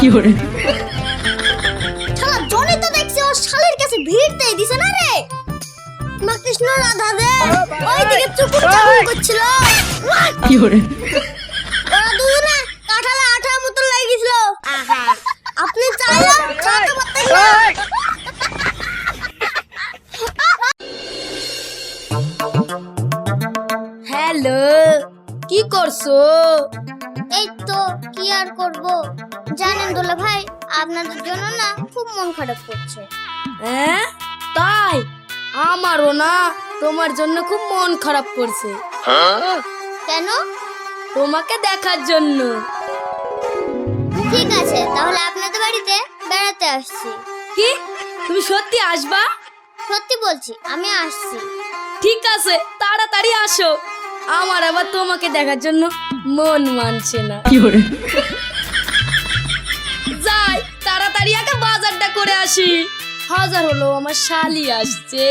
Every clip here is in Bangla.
fiore, শালা জনি তো দেখছি ওর শালের কাছে ভিড় দিয়ে দিছে না রে? মা কৃষ্ণ রাধা দে। ওইদিকে চুকুর চাকুর করছিল। fiore, ওরা? দুজনে কাঁঠালে আঠার মতো লেগে গেছিল আপনি পারতেন না হ্যালো কি করছ? এই তো কি আর করব? জানেন দোলা ভাই আপনাদের জন্য না খুব মন খারাপ করছে। হ্যাঁ? তাই? আমারও না তোমার জন্য খুব মন খারাপ করছে। কেন? তোমাকে দেখার জন্য। ঠিক আছে তাহলে আপনাদের বাড়িতে বেড়াতে আসছি। কি? তুমি সত্যি আসবা? সত্যি বলছি আমি আসছি। ঠিক আছে তাড়াতাড়ি আসো। আমার আবার তোমাকে দেখার জন্য মন মানছে না। যাই তাড়াতাড়ি আগে বাজারটা করে আসি। হাজার হলো আমার শালি আসছে।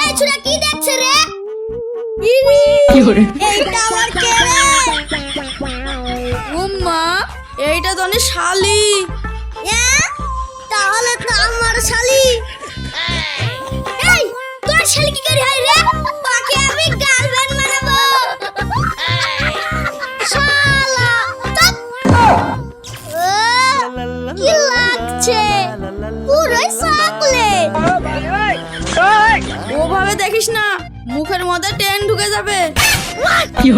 এই ছুড়া কি দেখছে রে? এইটা আমার কে রে? উম্মা এইটা তো অনেক শালি। মুখের মধ্যে টেন ঢুকে যাবে। কি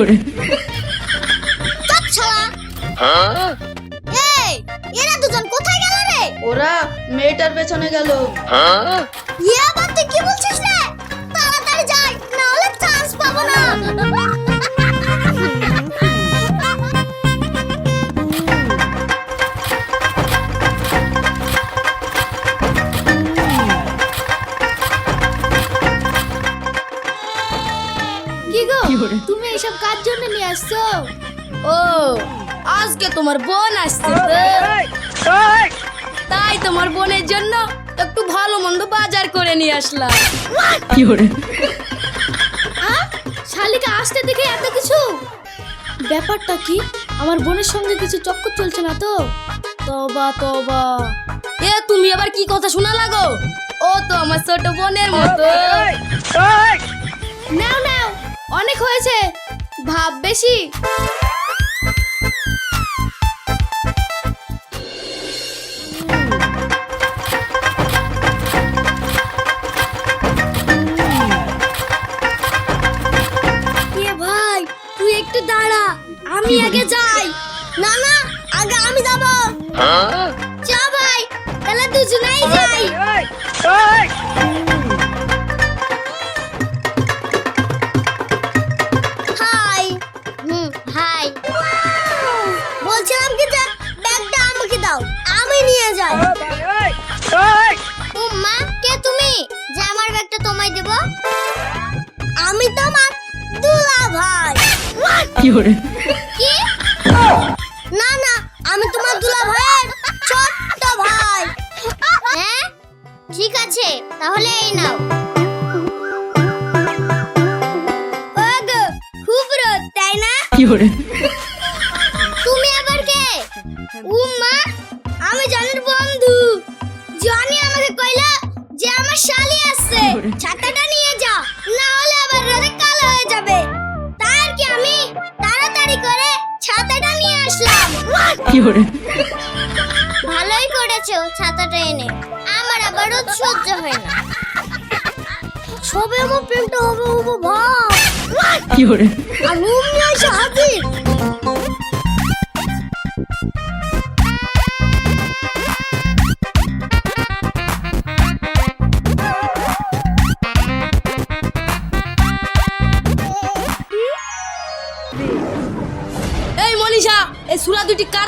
এই এরা দুজন কোথায় গেল রে? ওরা মেয়েটার পেছনে গেল। ইয়ে কি বলছিস রে? তাড়াতাড়ি যাই না হলে চান্স পাবো না। আসছো? ও আজকে তোমার বোন আসছে। তাই তোমার বোনের জন্য একটু ভালো মন্দ বাজার করে নিয়ে আসলাম। Fiore, শালিকা আসতে দেখে এত কিছু? ব্যাপারটা কি? আমার বোনের সঙ্গে কিছু চক্কর চলছে না তো? তবা তবা। এ তুমি আবার কি কথা শোনা লাগো ও তো আমার ছোট বোনের মতো। নাও নাও অনেক হয়েছে। ভাব বেশি ভাই তুই একটু দাঁড়া আমি আগে যাই না না আগে আমি যাব চ ভাই তাহলে দুজনেই যাই কি না না আমি তোমার দুলা ভাইয়ের ছোট্ট ভাই। হ্যাঁ? ঠিক আছে তাহলে এই নাও। ওগো খুব রোদ তাই না? fiore, ভালোই করেছ ছাতাটা এনে। আমার আবার সহ্য হয় না। সবে আমার প্রেমটা হবে হব ভাব। কি করে? আর উম্মি আছে হাজির। এই মনীষা এই সুরা দুটি কার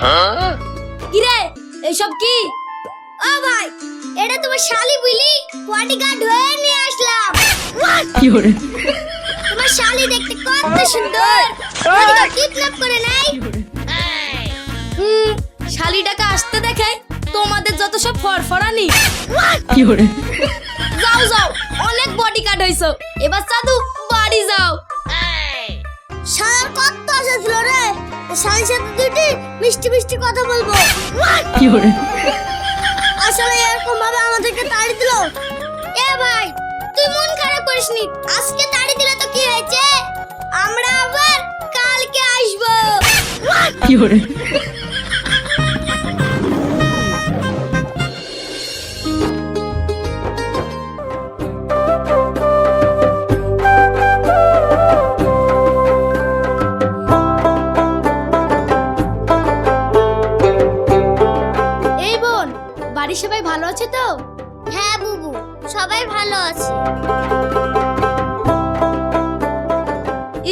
কিরে এইসব কি? ও ভাই এটা তোমার শালি বুঝলি বডিগার্ড হয়ে নিয়ে আসলাম। Fiore, তোমার শালি দেখতে কত সুন্দর। কিডন্যাপ করে নাই। হুম শালিটাকে আসতে দেখে তোমাদের যত সব ফরফরানি। Fiore, যাও যাও অনেক বডি কাট হইছো। এবার সাধু বাড়ি যাও। শালার কত আশা ছিল রে। শালির সাথে দুটি মিষ্টি মিষ্টি কথা বলব। কি করে আসলে এরকম ভাবে আমাদেরকে তাড়ি দিল? এ ভাই তুই মন খারাপ করিসনি আজকে তাড়ি দিলে তো কি হয়েছে? আমরা আবার কালকে আসব। কি এই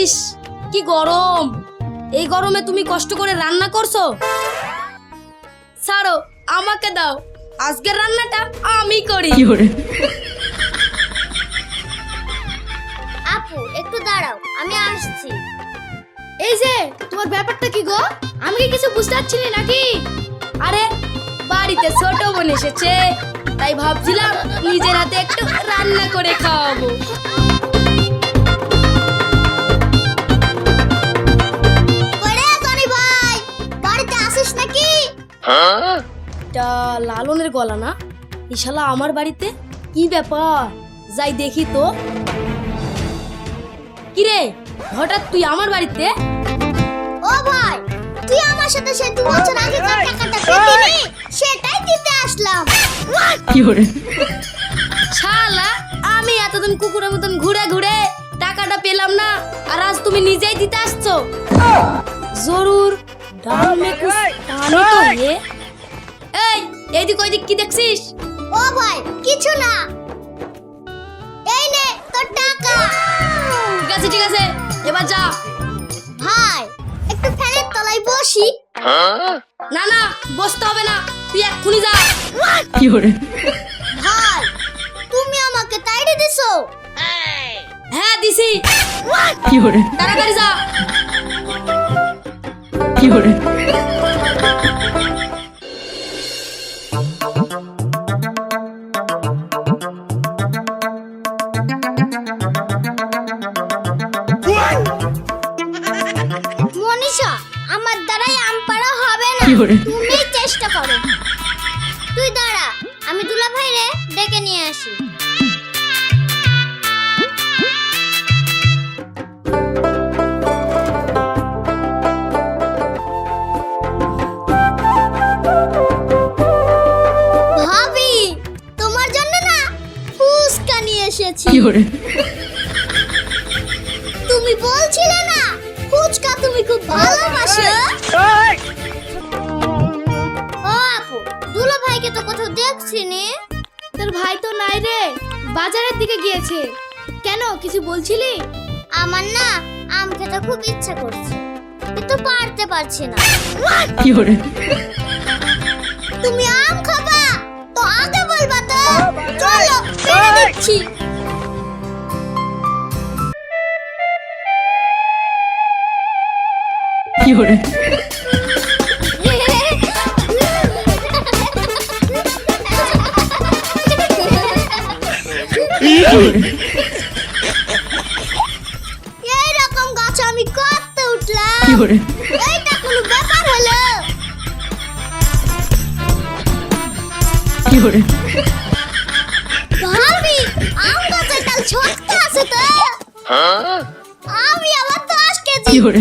ইস কি গরম। এই গরমে তুমি কষ্ট করে রান্না করছ? ছাড়ো আমাকে দাও। আজকের রান্নাটা আমি করি। আপু একটু দাঁড়াও আমি আসছি। এই যে তোমার ব্যাপারটা কি গো? আমি কি কিছু বুঝতে পারছি না নাকি? আরে বাড়িতে ছোট বোন এসেছে তাই ভাবছিলাম নিজের হাতে একটু রান্না করে খাওয়াবো। এটা লালনের গলা না? ইশালা আমার বাড়িতে? কি ব্যাপার? যাই দেখি তো। কিরে হঠাৎ তুই আমার বাড়িতে? ও ভাই তুই আমার সাথে সে দু বছর আগে যে টাকাটা পেতিনি সেটাই দিতে আসলাম। Fiore, শালা আমি এতদিন কুকুরের মতন ঘুরে ঘুরে টাকাটা পেলাম না আর আজ তুমি নিজেই দিতে আসছো। জরুর ডাল মে কুছ পানি তো হে এই এইদিক ওইদিক কি দেখছিস? ও ভাই কিছু না। এই নে তোর টাকা। ঠিক আছে ঠিক আছে এবার যা। ভাই একটু ফ্যানের তলায় বসি। না না বসতে হবে না তুই এক্ষুনি যা। Fiore, ভাই তুমি আমাকে তাইড়ে দিছো? হ্যাঁ দিছি। Fiore, তাড়াতাড়ি যা। Fiore, মনীষা আমার দ্বারাই আম পাড়া হবে না। Fiore, তুমি বলছিলে না ফুচকা তুমি খুব ভালোবাসো। ও আপু দুলা ভাইকে তো কোথাও দেখছি নি। তোর ভাই তো নাই রে বাজারের দিকে গিয়েছে। কেন কিছু বলছিলি? আমার না আম খেতে খুব ইচ্ছা করছে কিন্তু পারতে পারছি না। Fiore, তুমি আম খাবা তো আগে বলবা তো। চলো দিচ্ছি এই রকম গাছ আমি করতে উঠলাম। Fiore, এইটা কোনো ব্যাপার হলো? Fiore, ভাবি আম গাছের ডাল শক্ত আছে তো। আমি আবার দশ কেজি কি করে?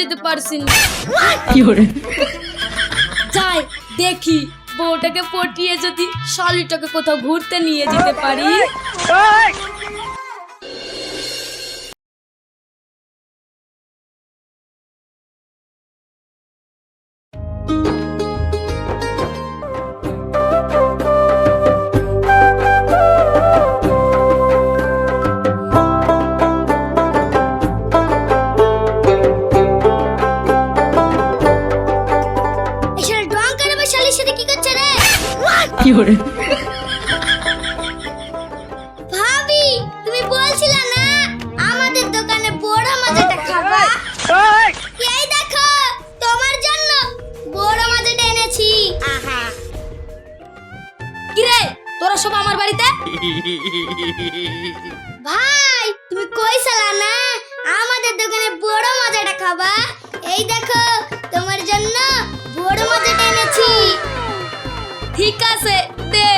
যেতে পারছি না। 有人，যাই দেখি বউটাকে পটিয়ে যদি শালিটাকে কোথাও ঘুরতে নিয়ে যেতে পারি। তোরা আমার বাড়িতে? ভাই তুমি কইছিলা না? আমাদের দোকানে বড় মাজাটা খাবা। এই দেখো তোমার জন্য বড় মাজাটা এনেছি। ঠিক আছে দে।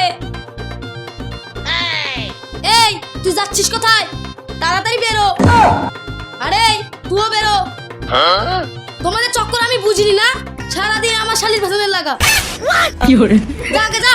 এই তুই যাচ্ছিস কোথায়? তাড়াতাড়ি বেরো। আরে তুইও বেরো। তোমাদের চক্কর আমি বুঝিনি না? সারাদিন আমার শালির ভেতরে লাগা। 有人，যা যা।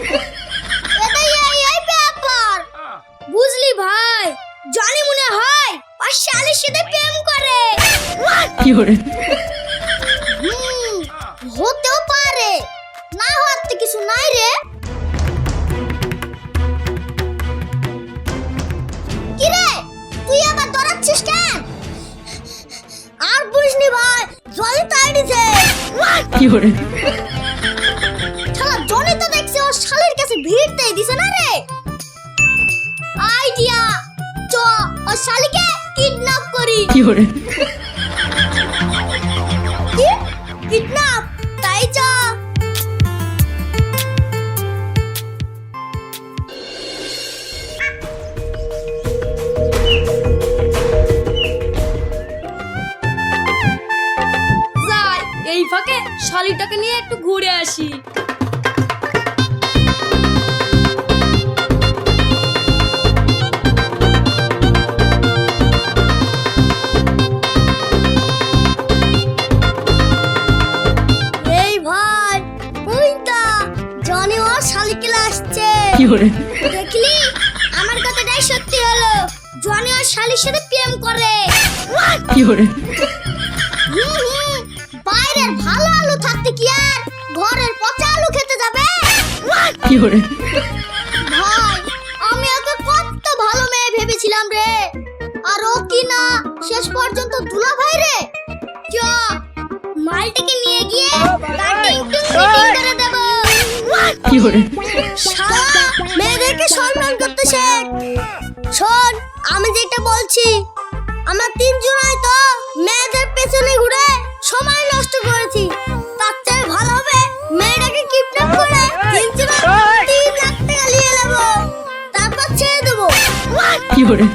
হতেও পারে। না হওয়ার কিছু নাই রে। কিরে তুই আবার দৌড়াচ্ছিস কেন? আর বুঝ ভাই জলি তাই দিছে কি করে? শালা জনি তো দেখছে ও শালের কাছে ভিড় তাই দিছে না রে। আইডিয়া চ ও শালিকে কিডন্যাপ করি। কি করে? থেকে শালিটাকে নিয়ে একটু ঘুরে আসি। এই ও আসছে। দেখলি? আমার কথাটাই সত্যি হলো। জনি ও শালির সাথে প্রেম করে। কি করে কি করে? ভাই আমি ওকে কত ভালো মেয়ে ভেবেছিলাম রে। আর ও কি না শেষ পর্যন্ত দুলা ভাই রে? চ মালটাকে নিয়ে গিয়ে করে দেব। কি করে? মেয়েদেরকে সম্মান করতে শেখ। শোন আমি যেটা বলছি আমার তিন জুলাই তো মেয়েদের পেছনে ঘুরে সময় নষ্ট করেছি। তার চেয়ে ভালো 有人，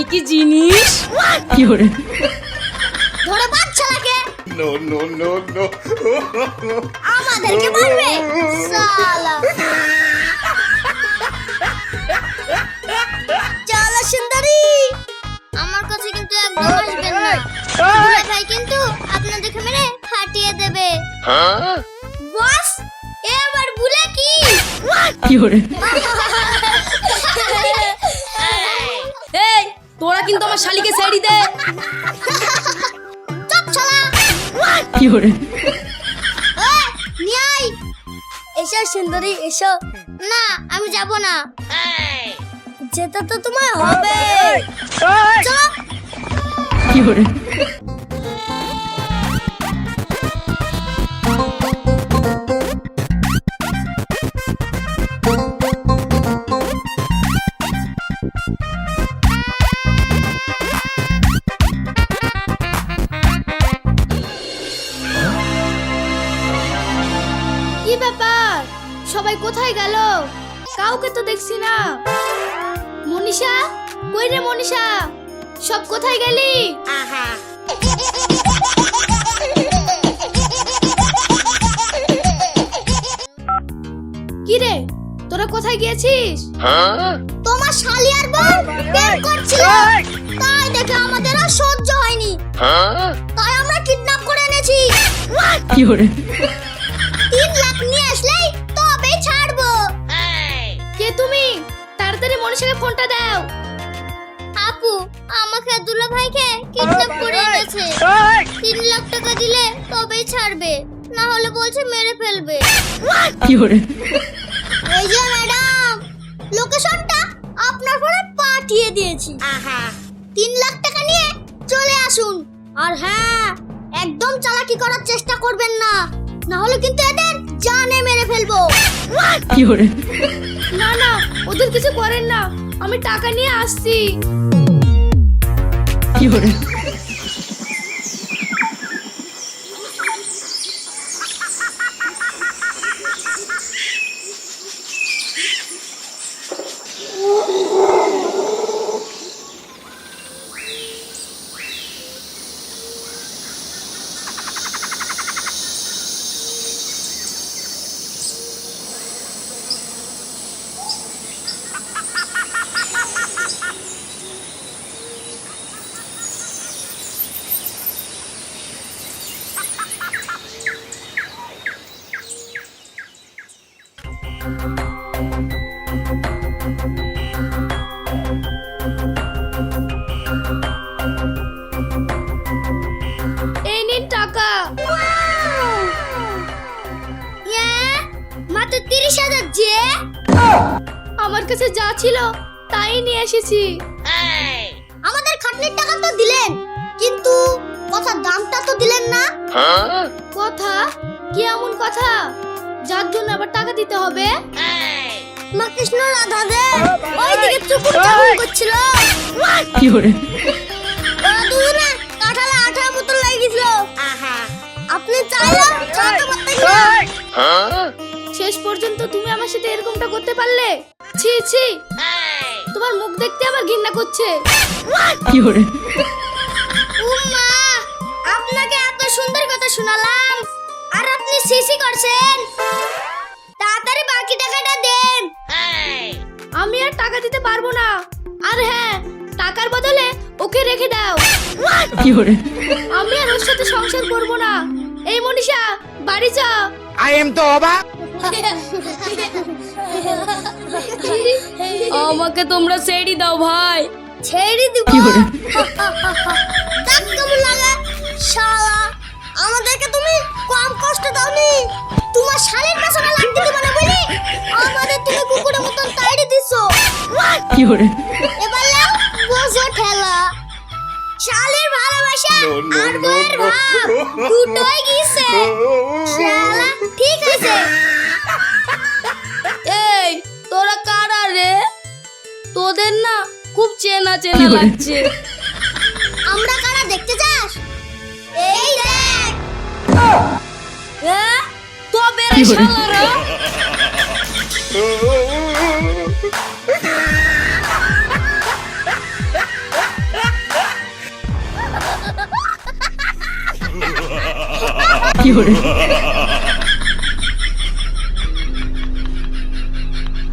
আমি কি জিনিস? ধরে. আমাদেরকে মারবে। সালা। চলো সুন্দরী। আমার কাছে কিন্তু একদম আসবেন না। দুলা ভাই কিন্তু আপনাদেরকে মেরে ফাটিয়ে দেবে। বস এবার বুলে কি? Fiore, এই তোরা কিন্তু আমার শালিকে ছেড়ে দে চুপ শালা। কি ওই, নিয়াই এসো সুন্দরী এসো। না আমি যাব না। যেতে তো তোমার হবে। চলো। কি কাউকে তো দেখছি না। মনীষা কই রে মনীষা? সব কোথায় গেলি? কি রে তোরা কোথায় গিয়েছিস? তোমার শালি আর বোন প্রেম করছিল। তাই দেখে আমাদের আর সহ্য হয়নি। তাই আমরা কিডন্যাপ করে এনেছি। তিন দুলা ভাইকে কিডন্যাপ করে এনেছে। তিন লাখ টাকা দিলে তবেই ছাড়বে না হলে বলছে মেরে ফেলবে। Fiore, এই যে ম্যাডাম লোকেশনটা আপনার ফোনে পাঠিয়ে দিয়েছি। তিন লাখ টাকা নিয়ে চলে আসুন। আর হ্যাঁ একদম চালাকি করার চেষ্টা করবেন না। না হলে কিন্তু এদের জানে মেরে ফেলব। Fiore, না না ওদের কিছু করেন না। আমি টাকা নিয়ে আসছি। Fiore, এই নিয়ে আমাদের খাটনির টাকা তো দিলেন কিন্তু কথার দামটা তো দিলেন না। কথা? কি এমন কথা? যার জন্য আবার টাকা দিতে হবে? মা কৃষ্ণ রাধা দে চুকুর চাকুর করছিল। Fiore, ওরা দুজনে কাঁঠালে আঠা বোতল লাগিয়েছিল আপনি পারতেন না শেষ পর্যন্ত তুমি আমার সাথে এরকমটা করতে পারলে? ছি ছি। তোমার মুখ দেখতে আমার ঘৃণা করছে। Fiore, উম্মা আপনাকে এত সুন্দর কথা শোনালাম। আর আপনি সিসি করছেন। তাড়াতাড়ি বাকি টাকাটা দেন। আমি আর টাকা দিতে পারব না। আর হ্যাঁ টাকার বদলে ওকে রেখে দাও। Fiore, আমি আর ওর সাথে সংসার করব না। এই মনীষা বাড়ি যা। I am Toba. আমাকে তোমরা ছেড়ে দাও ভাই। ছেড়ে দিব? দেখ কেমন লাগে? শালা আমাদেরকে তুমি কম কষ্ট দাওনি? তোমার শালীর পেছনে লাগতে দিবে না বলি আমাদের তুমি কুকুরের মতন তাইড়ে দিছো। Fiore, এবার লাও বোঝো ঠেলা। শালীর ভালোবাসা আর বউয়ের ভাব দুটোই গিয়েছে। শালা ঠিক আছে। তোরা কারা রে? তোদের না খুব চেনা চেনা লাগছে। আমরা কারা দেখতে চাস? এই দেখ। এ? তো বেরে শালারা। কি হলো